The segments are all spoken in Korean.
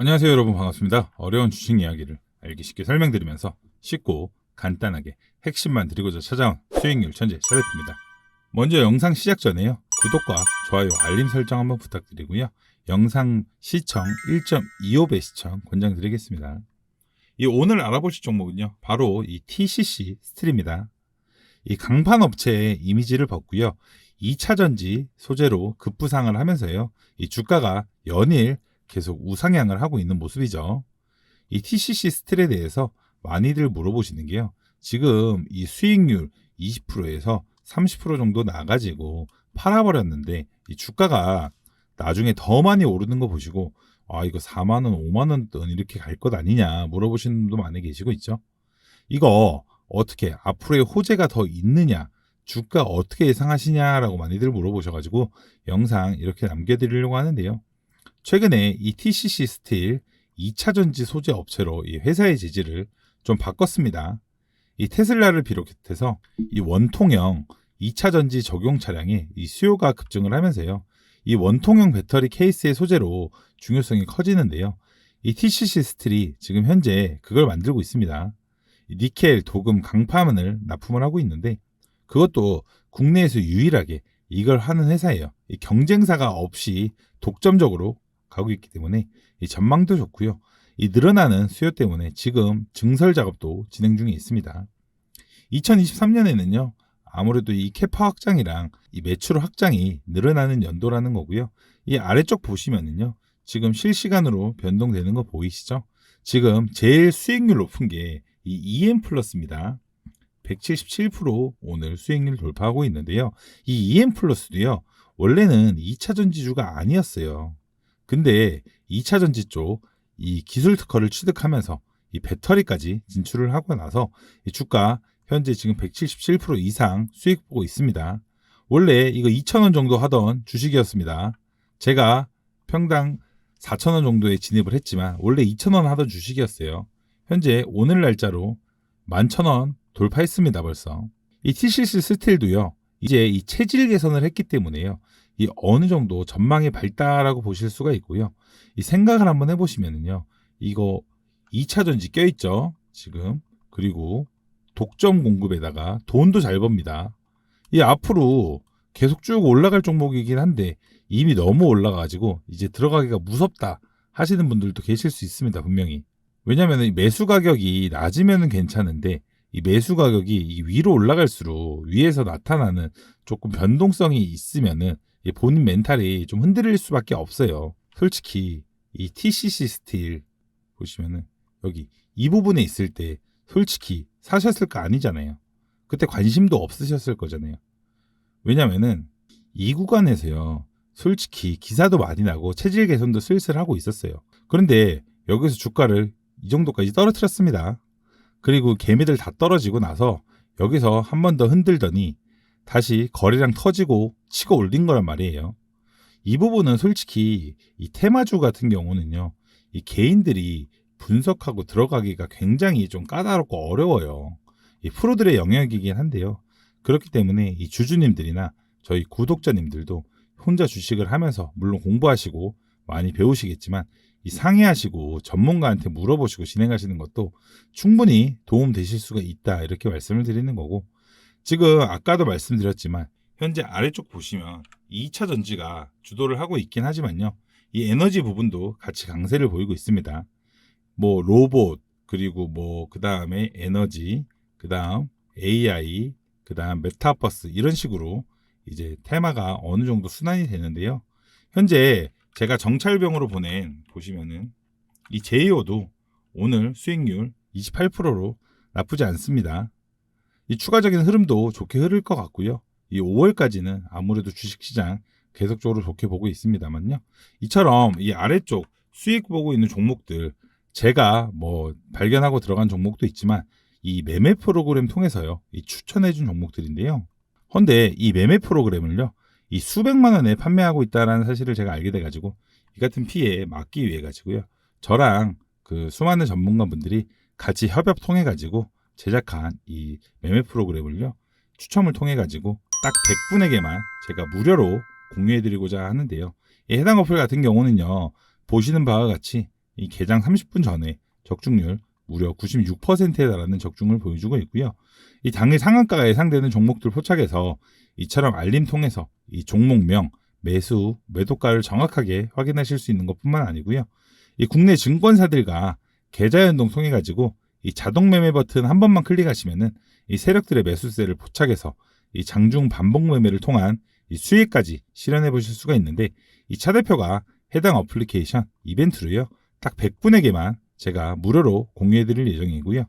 안녕하세요 여러분 반갑습니다. 어려운 주식 이야기를 알기 쉽게 설명드리면서 쉽고 간단하게 핵심만 드리고자 찾아온 수익률 천재 샤레프입니다. 먼저 영상 시작 전에요. 구독과 좋아요, 알림 설정 한번 부탁드리고요. 영상 시청 1.25배 시청 권장드리겠습니다. 이 오늘 알아보실 종목은요. 바로 이 TCC 스틸입니다. 이 강판 업체의 이미지를 벗고요. 2차 전지 소재로 급부상을 하면서요. 이 주가가 연일 계속 우상향을 하고 있는 모습이죠. 이 TCC 스틸에 대해서 많이들 물어보시는 게요. 지금 이 수익률 20%에서 30% 정도 나가지고 팔아버렸는데 이 주가가 나중에 더 많이 오르는 거 보시고 아 이거 4만 원, 5만 원 이렇게 갈 것 아니냐 물어보시는 분도 많이 계시고 있죠. 이거 어떻게 앞으로의 호재가 더 있느냐 주가 어떻게 예상하시냐라고 많이들 물어보셔가지고 영상 이렇게 남겨드리려고 하는데요. 최근에 이 TCC 스틸 2차 전지 소재 업체로 이 회사의 재질을 좀 바꿨습니다. 이 테슬라를 비롯해서 이 원통형 2차 전지 적용 차량의 이 수요가 급증을 하면서요. 이 원통형 배터리 케이스의 소재로 중요성이 커지는데요. 이 TCC 스틸이 지금 현재 그걸 만들고 있습니다. 니켈, 도금, 강파문을 납품을 하고 있는데 그것도 국내에서 유일하게 이걸 하는 회사예요. 이 경쟁사가 없이 독점적으로 가고 있기 때문에 이 전망도 좋고요. 이 늘어나는 수요 때문에 지금 증설 작업도 진행 중에 있습니다. 2023년에는요. 아무래도 이 캐파 확장이랑 이 매출 확장이 늘어나는 연도라는 거고요. 이 아래쪽 보시면은요. 지금 실시간으로 변동되는 거 보이시죠? 지금 제일 수익률 높은 게 이 EM 플러스입니다. 177% 오늘 수익률 돌파하고 있는데요. 이 EM 플러스도요. 원래는 2차 전지주가 아니었어요. 근데 2차 전지 쪽 이 기술 특허를 취득하면서 이 배터리까지 진출을 하고 나서 이 주가 현재 지금 177% 이상 수익 보고 있습니다. 원래 이거 2,000원 정도 하던 주식이었습니다. 제가 평당 4,000원 정도에 진입을 했지만 원래 2,000원 하던 주식이었어요. 현재 오늘 날짜로 11,000원 돌파했습니다, 벌써. 이 TCC 스틸도요. 이제 이 체질 개선을 했기 때문에요. 이 어느 정도 전망이 밝다라고 보실 수가 있고요. 이 생각을 한번 해보시면은요. 이거 2차 전지 껴있죠. 지금. 그리고 독점 공급에다가 돈도 잘 법니다. 이 앞으로 계속 쭉 올라갈 종목이긴 한데 이미 너무 올라가가지고 이제 들어가기가 무섭다 하시는 분들도 계실 수 있습니다. 분명히. 왜냐하면 매수 가격이 낮으면 괜찮은데 이 매수 가격이 위로 올라갈수록 위에서 나타나는 조금 변동성이 있으면은 본인 멘탈이 좀 흔들릴 수밖에 없어요. 솔직히 이 TCC 스틸 보시면은 여기 이 부분에 있을 때 솔직히 사셨을 거 아니잖아요. 그때 관심도 없으셨을 거잖아요. 왜냐면은 이 구간에서요. 솔직히 기사도 많이 나고 체질 개선도 슬슬 하고 있었어요. 그런데 여기서 주가를 이 정도까지 떨어뜨렸습니다. 그리고 개미들 다 떨어지고 나서 여기서 한 번 더 흔들더니 다시 거래량 터지고 치고 올린 거란 말이에요. 이 부분은 솔직히 이 테마주 같은 경우는요. 이 개인들이 분석하고 들어가기가 굉장히 좀 까다롭고 어려워요. 이 프로들의 영역이긴 한데요. 그렇기 때문에 이 주주님들이나 저희 구독자님들도 혼자 주식을 하면서 물론 공부하시고 많이 배우시겠지만 이 상의하시고 전문가한테 물어보시고 진행하시는 것도 충분히 도움 되실 수가 있다 이렇게 말씀을 드리는 거고 지금 아까도 말씀드렸지만 현재 아래쪽 보시면 2차 전지가 주도를 하고 있긴 하지만요 이 에너지 부분도 같이 강세를 보이고 있습니다 뭐 로봇 그리고 뭐 그 다음에 에너지 그 다음 AI 그 다음 메타버스 이런 식으로 이제 테마가 어느 정도 순환이 되는데요 현재 제가 정찰병으로 보낸 보시면은 이 제이오도 오늘 수익률 28%로 나쁘지 않습니다. 이 추가적인 흐름도 좋게 흐를 것 같고요. 이 5월까지는 아무래도 주식시장 계속적으로 좋게 보고 있습니다만요. 이처럼 이 아래쪽 수익 보고 있는 종목들 제가 뭐 발견하고 들어간 종목도 있지만 이 매매 프로그램 통해서요. 이 추천해준 종목들인데요. 헌데 이 매매 프로그램을요. 이 수백만 원에 판매하고 있다라는 사실을 제가 알게 돼가지고 이 같은 피해 막기 위해 가지고요. 저랑 그 수많은 전문가분들이 같이 협업 통해 가지고 제작한 이 매매 프로그램을요. 추첨을 통해 가지고 딱 100분에게만 제가 무료로 공유해 드리고자 하는데요. 이 해당 어플 같은 경우는요. 보시는 바와 같이 이 개장 30분 전에 적중률 무려 96%에 달하는 적중을 보여주고 있고요. 이 당일 상한가가 예상되는 종목들 포착해서 이처럼 알림 통해서 이 종목명, 매수, 매도가를 정확하게 확인하실 수 있는 것뿐만 아니고요. 이 국내 증권사들과 계좌 연동 통해 가지고 이 자동 매매 버튼 한 번만 클릭하시면은 이 세력들의 매수세를 포착해서 이 장중 반복 매매를 통한 이 수익까지 실현해 보실 수가 있는데 이 차 대표가 해당 어플리케이션 이벤트로요. 딱 100분에게만 제가 무료로 공유해 드릴 예정이고요.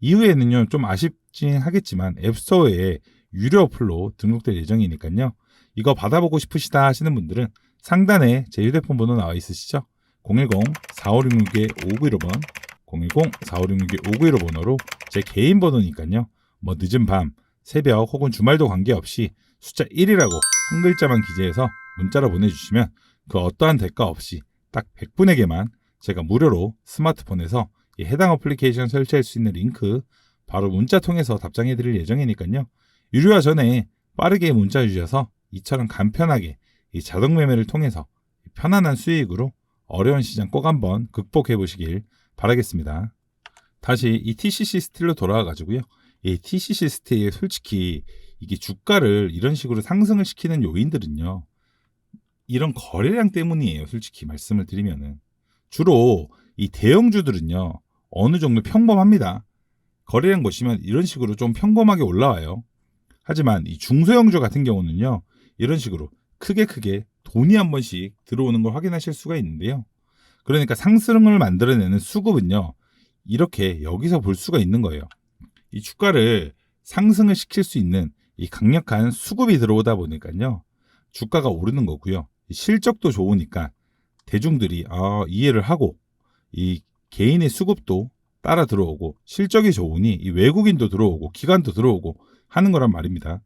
이후에는요. 좀 아쉽긴 하겠지만 앱스토어에 유료 어플로 등록될 예정이니까요. 이거 받아보고 싶으시다 하시는 분들은 상단에 제 휴대폰 번호 나와 있으시죠? 010-4566-5915번 010-4566-5915번호로 제 개인 번호니까요. 뭐 늦은 밤, 새벽 혹은 주말도 관계없이 숫자 1이라고 한 글자만 기재해서 문자로 보내주시면 그 어떠한 대가 없이 딱 100분에게만 제가 무료로 스마트폰에서 이 해당 어플리케이션 설치할 수 있는 링크 바로 문자 통해서 답장해 드릴 예정이니까요. 유료화 전에 빠르게 문자 주셔서 이처럼 간편하게 이 자동 매매를 통해서 편안한 수익으로 어려운 시장 꼭 한번 극복해 보시길 바라겠습니다. 다시 이 TCC 스틸로 돌아와 가지고요. 이 TCC 스틸 솔직히 이게 주가를 이런 식으로 상승을 시키는 요인들은요. 이런 거래량 때문이에요. 솔직히 말씀을 드리면은 주로 이 대형주들은요. 어느 정도 평범합니다. 거래량 보시면 이런 식으로 좀 평범하게 올라와요. 하지만 이 중소형주 같은 경우는요. 이런 식으로 크게 크게 돈이 한 번씩 들어오는 걸 확인하실 수가 있는데요. 그러니까 상승을 만들어내는 수급은요. 이렇게 여기서 볼 수가 있는 거예요. 이 주가를 상승을 시킬 수 있는 이 강력한 수급이 들어오다 보니까요. 주가가 오르는 거고요. 실적도 좋으니까 대중들이 아, 이해를 하고 이 개인의 수급도 따라 들어오고 실적이 좋으니 이 외국인도 들어오고 기관도 들어오고 하는 거란 말입니다.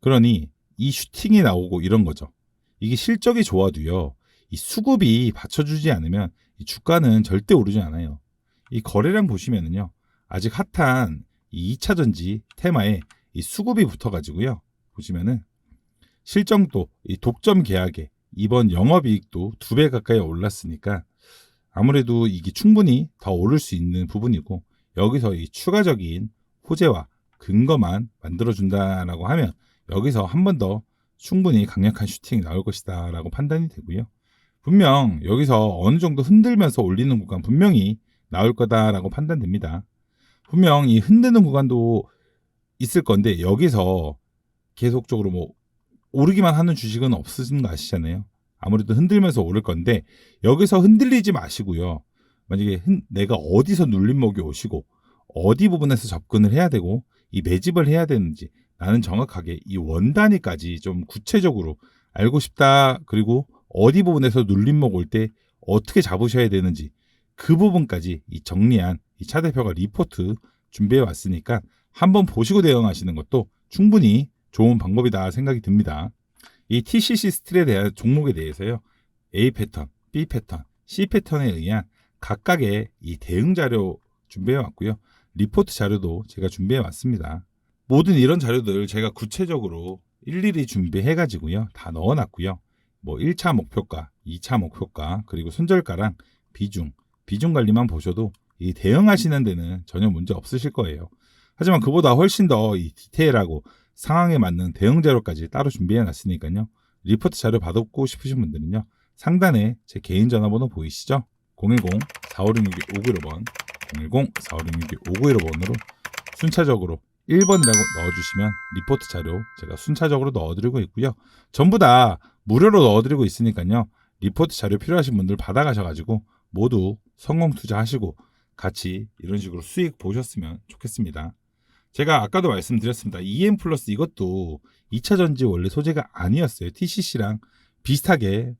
그러니 이 슈팅이 나오고 이런 거죠. 이게 실적이 좋아도요. 이 수급이 받쳐주지 않으면 이 주가는 절대 오르지 않아요. 이 거래량 보시면은요. 아직 핫한 이 2차 전지 테마에 이 수급이 붙어가지고요. 보시면은 실정도 이 독점 계약에 이번 영업이익도 두 배 가까이 올랐으니까 아무래도 이게 충분히 더 오를 수 있는 부분이고 여기서 이 추가적인 호재와 근거만 만들어준다라고 하면 여기서 한 번 더 충분히 강력한 슈팅이 나올 것이다라고 판단이 되고요. 분명 여기서 어느 정도 흔들면서 올리는 구간 분명히 나올 거다라고 판단됩니다. 분명 이 흔드는 구간도 있을 건데 여기서 계속적으로 뭐 오르기만 하는 주식은 없으신 거 아시잖아요. 아무래도 흔들면서 오를 건데 여기서 흔들리지 마시고요. 만약에 흔, 내가 어디서 눌림목이 오시고 어디 부분에서 접근을 해야 되고 이 매집을 해야 되는지 나는 정확하게 이 원단위까지 좀 구체적으로 알고 싶다. 그리고 어디 부분에서 눌림목 올 때 어떻게 잡으셔야 되는지 그 부분까지 이 정리한 이 차 대표가 리포트 준비해 왔으니까 한번 보시고 대응하시는 것도 충분히 좋은 방법이다 생각이 듭니다. 이 TCC 스틸에 대한 종목에 대해서요. A 패턴, B 패턴, C 패턴에 의한 각각의 이 대응 자료 준비해 왔고요. 리포트 자료도 제가 준비해 왔습니다. 모든 이런 자료들 제가 구체적으로 일일이 준비해 가지고요. 다 넣어 놨고요. 뭐 1차 목표가, 2차 목표가, 그리고 손절가랑 비중, 비중 관리만 보셔도 이 대응하시는 데는 전혀 문제 없으실 거예요. 하지만 그보다 훨씬 더 이 디테일하고 상황에 맞는 대응 자료까지 따로 준비해 놨으니까요. 리포트 자료 받고 싶으신 분들은요. 상단에 제 개인 전화번호 보이시죠? 010-4566-5915번 010-4566-5915번으로 순차적으로 1번이라고 넣어주시면 리포트 자료 제가 순차적으로 넣어드리고 있고요. 전부 다 무료로 넣어드리고 있으니까요. 리포트 자료 필요하신 분들 받아가셔가지고 모두 성공 투자하시고 같이 이런 식으로 수익 보셨으면 좋겠습니다. 제가 아까도 말씀드렸습니다. EM 플러스 이것도 2차 전지 원래 소재가 아니었어요. TCC랑 비슷하게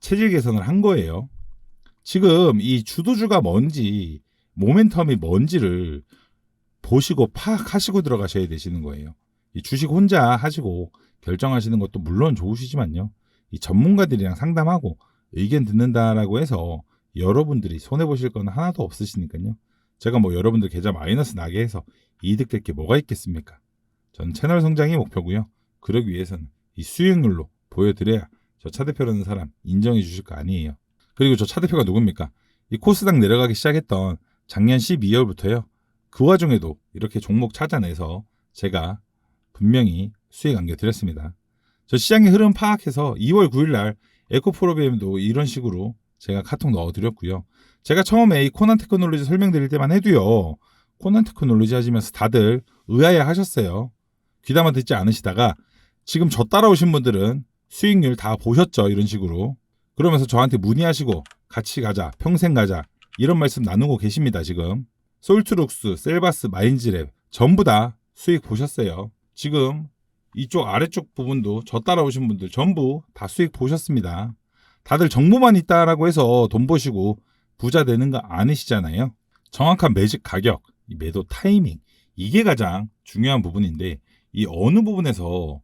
체질 개선을 한 거예요. 지금 이 주도주가 뭔지, 모멘텀이 뭔지를 보시고 파악하시고 들어가셔야 되시는 거예요. 이 주식 혼자 하시고 결정하시는 것도 물론 좋으시지만요. 이 전문가들이랑 상담하고 의견 듣는다라고 해서 여러분들이 손해 보실 건 하나도 없으시니까요. 제가 뭐 여러분들 계좌 마이너스 나게 해서 이득 될 게 뭐가 있겠습니까? 전 채널 성장이 목표고요. 그러기 위해서는 이 수익률로 보여드려야 저 차 대표라는 사람 인정해 주실 거 아니에요. 그리고 저 차 대표가 누굽니까? 이 코스닥 내려가기 시작했던 작년 12월부터요. 그 와중에도 이렇게 종목 찾아내서 제가 분명히 수익 안겨드렸습니다. 저 시장의 흐름 파악해서 2월 9일 날 에코프로비엠도 이런 식으로 제가 카톡 넣어드렸고요. 제가 처음에 이 코난 테크놀로지 설명드릴 때만 해도요. 코난 테크놀로지 하시면서 다들 의아해 하셨어요. 귀담아 듣지 않으시다가 지금 저 따라오신 분들은 수익률 다 보셨죠? 이런 식으로. 그러면서 저한테 문의하시고 같이 가자, 평생 가자 이런 말씀 나누고 계십니다. 지금. 솔트룩스, 셀바스, 마인즈랩 전부 다 수익 보셨어요. 지금 이쪽 아래쪽 부분도 저 따라오신 분들 전부 다 수익 보셨습니다. 다들 정보만 있다라고 해서 돈 버시고 부자 되는 거 아니시잖아요. 정확한 매직 가격, 이 매도 타이밍 이게 가장 중요한 부분인데 이 어느 부분에서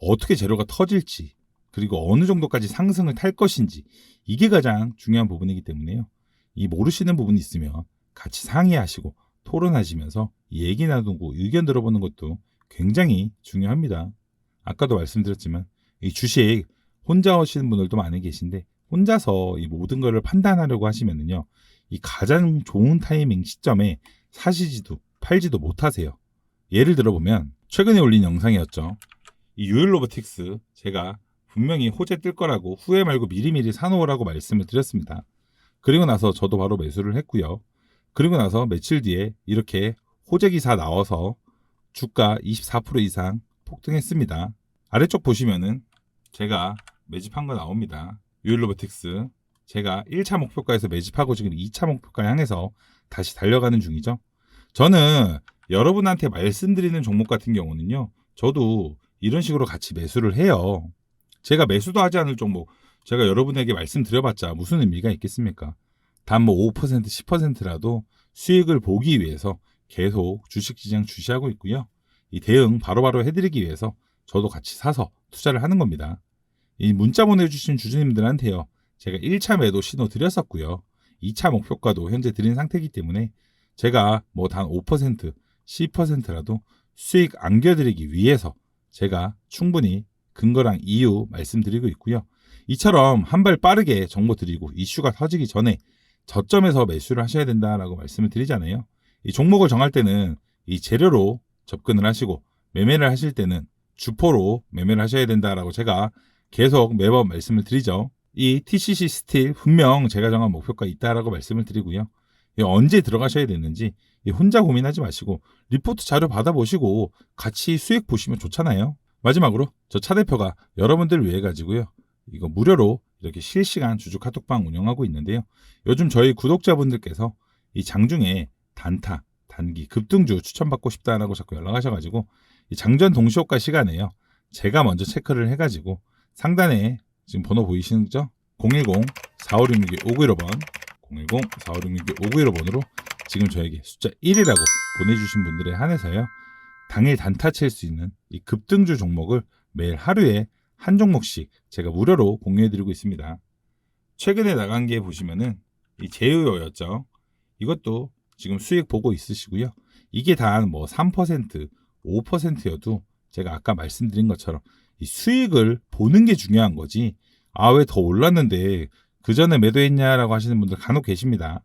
어떻게 재료가 터질지 그리고 어느 정도까지 상승을 탈 것인지 이게 가장 중요한 부분이기 때문에요. 이 모르시는 부분이 있으면 같이 상의하시고 토론하시면서 얘기 나누고 의견 들어보는 것도 굉장히 중요합니다. 아까도 말씀드렸지만 이 주식 혼자 하시는 분들도 많이 계신데 혼자서 이 모든 것을 판단하려고 하시면은요. 이 가장 좋은 타이밍 시점에 사시지도 팔지도 못하세요. 예를 들어보면 최근에 올린 영상이었죠. 이 유일 로보틱스 제가 분명히 호재 뜰 거라고 후회 말고 미리미리 사놓으라고 말씀을 드렸습니다. 그리고 나서 저도 바로 매수를 했고요. 그리고 나서 며칠 뒤에 이렇게 호재 기사 나와서 주가 24% 이상 폭등했습니다. 아래쪽 보시면은 제가 매집한 거 나옵니다. 유일로보틱스 제가 1차 목표가에서 매집하고 지금 2차 목표가 향해서 다시 달려가는 중이죠. 저는 여러분한테 말씀드리는 종목 같은 경우는요. 저도 이런 식으로 같이 매수를 해요. 제가 매수도 하지 않을 종목 제가 여러분에게 말씀드려봤자 무슨 의미가 있겠습니까? 단 뭐 5% 10%라도 수익을 보기 위해서 계속 주식시장 주시하고 있고요. 이 대응 바로바로 해드리기 위해서 저도 같이 사서 투자를 하는 겁니다. 이 문자 보내주신 주주님들한테요. 제가 1차 매도 신호 드렸었고요. 2차 목표가도 현재 드린 상태이기 때문에 제가 뭐 단 5%, 10%라도 수익 안겨드리기 위해서 제가 충분히 근거랑 이유 말씀드리고 있고요. 이처럼 한 발 빠르게 정보 드리고 이슈가 터지기 전에 저점에서 매수를 하셔야 된다라고 말씀을 드리잖아요. 이 종목을 정할 때는 이 재료로 접근을 하시고 매매를 하실 때는 주포로 매매를 하셔야 된다라고 제가 계속 매번 말씀을 드리죠. 이 TCC 스틸 분명 제가 정한 목표가 있다라고 말씀을 드리고요. 언제 들어가셔야 되는지 혼자 고민하지 마시고 리포트 자료 받아보시고 같이 수익 보시면 좋잖아요. 마지막으로 저 차 대표가 여러분들 위해 가지고요. 이거 무료로 이렇게 실시간 주주 카톡방 운영하고 있는데요. 요즘 저희 구독자분들께서 이 장중에 단타, 단기, 급등주 추천받고 싶다라고 자꾸 연락하셔가지고 이 장전 동시효과 시간에요. 제가 먼저 체크를 해가지고 상단에 지금 번호 보이시죠? 010-4566-5915번 010-4566-5915번으로 지금 저에게 숫자 1이라고 보내주신 분들에 한해서요. 당일 단타 칠 수 있는 이 급등주 종목을 매일 하루에 한 종목씩 제가 무료로 공유해드리고 있습니다. 최근에 나간 게 보시면은 이 제휴였죠. 이것도 지금 수익 보고 있으시고요. 이게 단 뭐 3%, 5%여도 제가 아까 말씀드린 것처럼 이 수익을 보는 게 중요한 거지. 아, 왜 더 올랐는데 그 전에 매도했냐라고 하시는 분들 간혹 계십니다.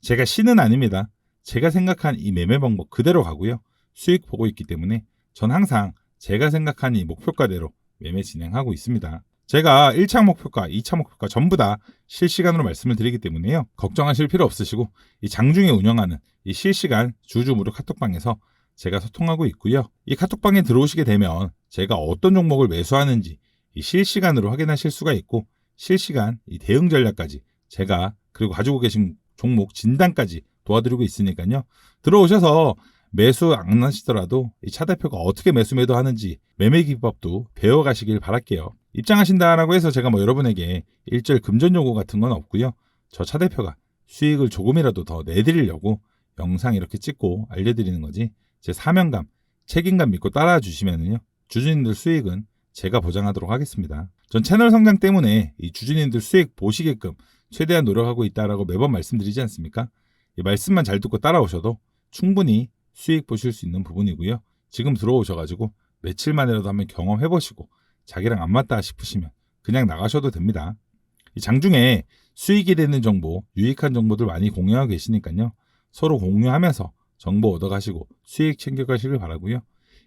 제가 신은 아닙니다. 제가 생각한 이 매매 방법 그대로 가고요. 수익 보고 있기 때문에 전 항상 제가 생각한 이 목표가대로 매매 진행하고 있습니다. 제가 1차 목표가, 2차 목표가 전부 다 실시간으로 말씀을 드리기 때문에요. 걱정하실 필요 없으시고 이 장중에 운영하는 이 실시간 주주 무료 카톡방에서 제가 소통하고 있고요. 이 카톡방에 들어오시게 되면 제가 어떤 종목을 매수하는지 이 실시간으로 확인하실 수가 있고 실시간 이 대응 전략까지 제가 그리고 가지고 계신 종목 진단까지 도와드리고 있으니까요. 들어오셔서 매수 안 하시더라도 이차 대표가 어떻게 매수 매도하는지 매매 기법도 배워가시길 바랄게요. 입장하신다라고 해서 제가 뭐 여러분에게 일절 금전 요구 같은 건 없고요. 저 차 대표가 수익을 조금이라도 더 내드리려고 영상 이렇게 찍고 알려드리는 거지 제 사명감, 책임감 믿고 따라와 주시면은요 주주님들 수익은 제가 보장하도록 하겠습니다. 전 채널 성장 때문에 이 주주님들 수익 보시게끔 최대한 노력하고 있다라고 매번 말씀드리지 않습니까? 이 말씀만 잘 듣고 따라오셔도 충분히 수익 보실 수 있는 부분이고요. 지금 들어오셔가지고 며칠 만이라도 한번 경험해보시고 자기랑 안 맞다 싶으시면 그냥 나가셔도 됩니다. 이 장중에 수익이 되는 정보, 유익한 정보들 많이 공유하고 계시니까요. 서로 공유하면서 정보 얻어가시고 수익 챙겨가시길 바라고요.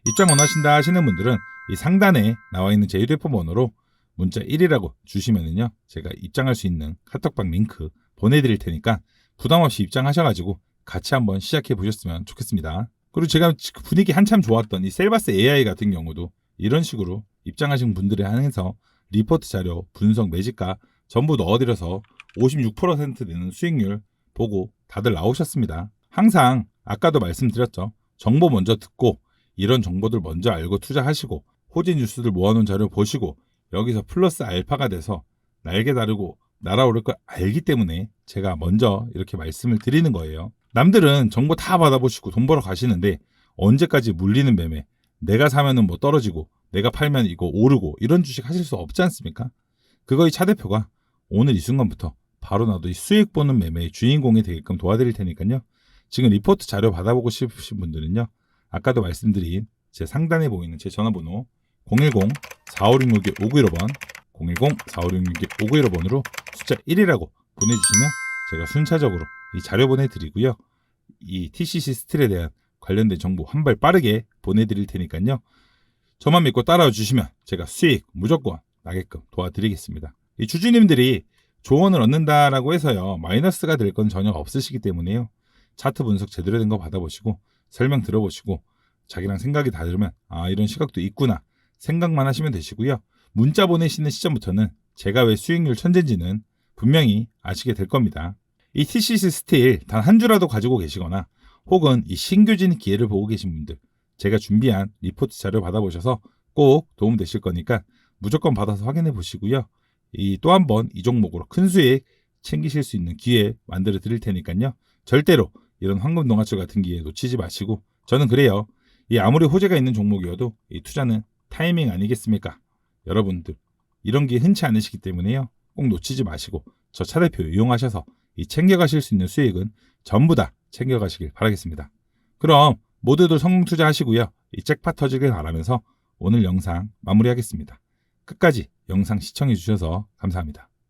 입장 원하신다 하시는 분들은 이 상단에 나와 있는 제 휴대폰 번호로 문자 1이라고 주시면은요. 제가 입장할 수 있는 카톡방 링크 보내드릴 테니까 부담 없이 입장하셔가지고 같이 한번 시작해 보셨으면 좋겠습니다. 그리고 제가 분위기 한참 좋았던 이 셀바스 AI 같은 경우도 이런 식으로 입장하신 분들에 한해서 리포트 자료, 분석, 매집가 전부 넣어드려서 56% 되는 수익률 보고 다들 나오셨습니다. 항상 아까도 말씀드렸죠. 정보 먼저 듣고 이런 정보들 먼저 알고 투자하시고 호재 뉴스들 모아놓은 자료 보시고 여기서 플러스 알파가 돼서 날개 다르고 날아오를 걸 알기 때문에 제가 먼저 이렇게 말씀을 드리는 거예요. 남들은 정보 다 받아보시고 돈 벌어 가시는데 언제까지 물리는 매매 내가 사면은 뭐 떨어지고 내가 팔면 이거 오르고 이런 주식 하실 수 없지 않습니까? 그거의 차 대표가 오늘 이 순간부터 바로 나도 이 수익 보는 매매의 주인공이 되게끔 도와드릴 테니까요. 지금 리포트 자료 받아보고 싶으신 분들은요. 아까도 말씀드린 제 상단에 보이는 제 전화번호 010-4566-5915번 010-4566-5915번으로 숫자 1이라고 보내주시면 제가 순차적으로 이 자료 보내드리고요. 이 TCC 스틸에 대한 관련된 정보 한 발 빠르게 보내드릴 테니까요. 저만 믿고 따라와 주시면 제가 수익 무조건 나게끔 도와드리겠습니다. 이 주주님들이 조언을 얻는다라고 해서요. 마이너스가 될 건 전혀 없으시기 때문에요. 차트 분석 제대로 된 거 받아보시고 설명 들어보시고 자기랑 생각이 다르면 아 이런 시각도 있구나 생각만 하시면 되시고요. 문자 보내시는 시점부터는 제가 왜 수익률 천재인지는 분명히 아시게 될 겁니다. 이 TCC 스틸 단 한 주라도 가지고 계시거나 혹은 이 신규 진입 기회를 보고 계신 분들 제가 준비한 리포트 자료 받아보셔서 꼭 도움 되실 거니까 무조건 받아서 확인해 보시고요. 이 또 한 번 이 종목으로 큰 수익 챙기실 수 있는 기회 만들어 드릴 테니까요. 절대로 이런 황금 동아줄 같은 기회 놓치지 마시고 저는 그래요. 이 아무리 호재가 있는 종목이어도 이 투자는 타이밍 아니겠습니까? 여러분들 이런 게 흔치 않으시기 때문에요. 꼭 놓치지 마시고 저 차대표 이용하셔서 이 챙겨가실 수 있는 수익은 전부 다 챙겨가시길 바라겠습니다. 그럼 모두들 성공 투자하시고요. 이 잭팟 터지길 바라면서 오늘 영상 마무리하겠습니다. 끝까지 영상 시청해 주셔서 감사합니다.